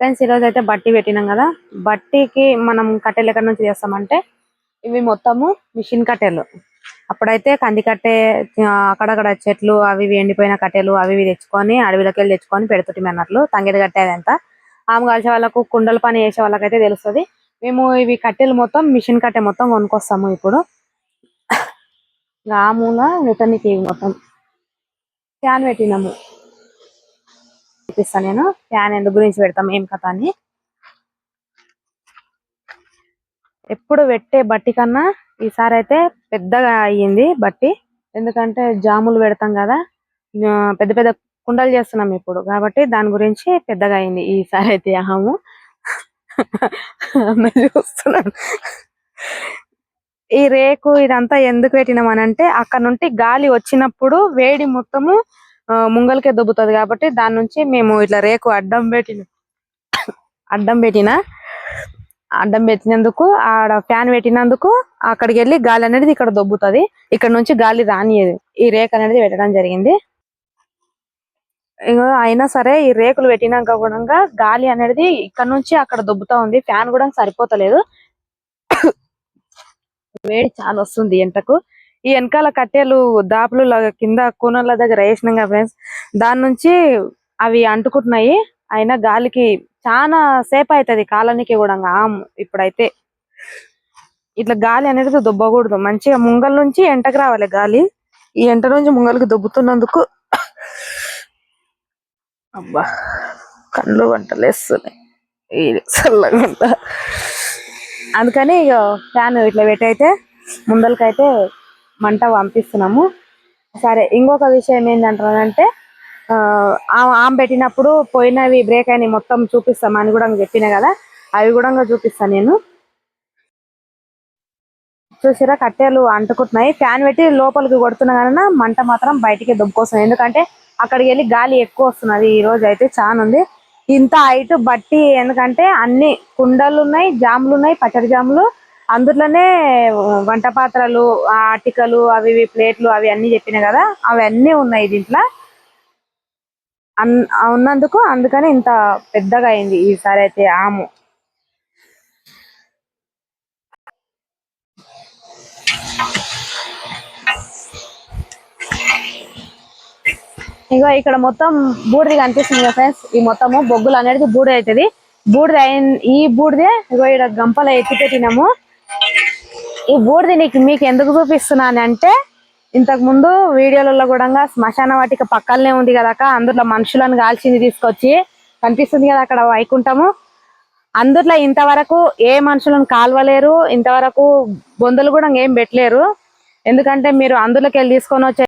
Friends ఈరోజు అయితే బట్టి పెట్టినాం కదా. బట్టికి మనం కట్టెలు ఎక్కడి నుంచి చేస్తామంటే ఇవి మొత్తము మిషన్ కట్టెలు. అప్పుడైతే కంది కట్టె అక్కడక్కడ చెట్లు అవి ఇవి ఎండిపోయిన కట్టెలు అవి ఇవి తెచ్చుకొని అడవిలోకి వెళ్ళి తెచ్చుకొని పెడుతుంటే అన్నట్లు. తంగేది కట్టే అదంతా ఆమె కాల్చే వాళ్ళకు కుండల పని చేసే వాళ్ళకైతే తెలుస్తుంది. మేము ఇవి కట్టెలు మొత్తం మిషన్ కట్టె మొత్తం కొనుక్కొస్తాము ఇప్పుడు. రాముల రిటర్న్కి మొత్తం. ఫ్యాన్ పెట్టినాము. చూపిస్తాను నేను. ఫ్యాన్ ఎందుకు గురించి పెడతాం ఏం కథ అని. ఎప్పుడు పెట్టే బట్టి కన్నా ఈసారి అయితే పెద్దగా అయ్యింది బట్టి. ఎందుకంటే జాములు పెడతాం కదా పెద్ద పెద్ద కుండలు చేస్తున్నాం ఇప్పుడు కాబట్టి దాని గురించి పెద్దగా అయింది ఈసారి అయితే అహము చూస్తున్నాను. ఈ రేకు ఇదంతా ఎందుకు పెట్టినాం అని అంటే అక్కడ నుండి గాలి వచ్చినప్పుడు వేడి మొత్తము ముంగలకే దొబ్బుతుంది కాబట్టి దాని నుంచి మేము ఇట్లా రేకు అడ్డం పెట్టిన అడ్డం పెట్టిన అడ్డం పెట్టినందుకు ఆడ ఫ్యాన్ పెట్టినందుకు అక్కడికి వెళ్ళి గాలి అనేది ఇక్కడ దొబ్బుతుంది. ఇక్కడ నుంచి గాలి రానియదు. ఈ రేక్ అనేది పెట్టడం జరిగింది. అయినా సరే ఈ రేకులు పెట్టినాక కూడా గాలి అనేది ఇక్కడ నుంచి అక్కడ దొబ్బుతా ఉంది. ఫ్యాన్ కూడా సరిపోతలేదు. వేడి చాలా వస్తుంది ఎంటకు ఈ వెనకాల కట్టెలు దాపులు లాగా కింద కూనర్ల దగ్గర వేసినాం కదా ఫ్రెండ్స్ దాని నుంచి అవి అంటుకుంటున్నాయి. అయినా గాలికి చాలా సేపు అవుతుంది కాలానికి కూడా ఆమ్ ఇప్పుడైతే. ఇట్లా గాలి అనేది దుబ్బకూడదు. మంచిగా ముంగల నుంచి ఎంటకు రావాలి గాలి. ఈ ఎంట నుంచి ముంగలికి దుబ్బుతున్నందుకు అబ్బా కళ్ళు వంటలేస్తున్నాయి చల్లగా ఉందా. అందుకని ఇక ఫ్యాన్ ఇట్లా పెట్టయితే ముందలకైతే మంట పంపిస్తున్నాము. సరే ఇంకొక విషయం ఏంటంటారంటే ఆ, ఆమె పెట్టినప్పుడు పోయినవి బ్రేక్ అయినవి మొత్తం చూపిస్తాం అని కూడా చెప్పిన కదా అవి కూడా చూపిస్తాను నేను. చూసిరా కట్టెలు అంటుకుంటున్నాయి. ఫ్యాన్ పెట్టి లోపలికి కొడుతున్నా కానీ మంట మాత్రం బయటికి దుబ్బుకొస్తుంది. ఎందుకంటే అక్కడికి వెళ్ళి గాలి ఎక్కువ వస్తున్నది ఈ రోజు అయితే చాలా ఉంది. ఇంత హైట్ బట్టి ఎందుకంటే అన్ని కుండలు ఉన్నాయి జాములు ఉన్నాయి పచ్చడి జాములు. అందులోనే వంట పాత్రలు ఆటికలు అటికలు అవి ఇవి ప్లేట్లు అవి అన్ని చెప్పిన కదా అవి అన్ని ఉన్నాయి దీంట్లో. అన్- ఉన్నందుకు అందుకని ఇంత పెద్దగా అయింది ఈసారి అయితే ఆము. ఇగో ఇక్కడ మొత్తం బూడిది కనిపిస్తుంది కదా ఫ్రెండ్స్ ఈ మొత్తము బొగ్గులు అనేది బూడిద అవుతుంది. బూడిద అయిన ఈ బూడిదే ఇగో ఇక్కడ గంపలో ఎత్తి పెట్టినాము ఈ బూడిది నీకు మీకు ఎందుకు చూపిస్తున్నాను అంటే ఇంతకు ముందు వీడియోలలో కూడా శ్మశాన వాటిక పక్కనే ఉంది కదా అందులో మనుషులను కాల్చింది తీసుకొచ్చి కనిపిస్తుంది కదా అక్కడ వైకుంఠము. అందులో ఇంతవరకు ఏ మనుషులను కాల్వలేరు ఇంతవరకు బొందలు కూడా ఏం పెట్టలేరు. ఎందుకంటే మీరు అందులోకి వెళ్ళి తీసుకొని వచ్చే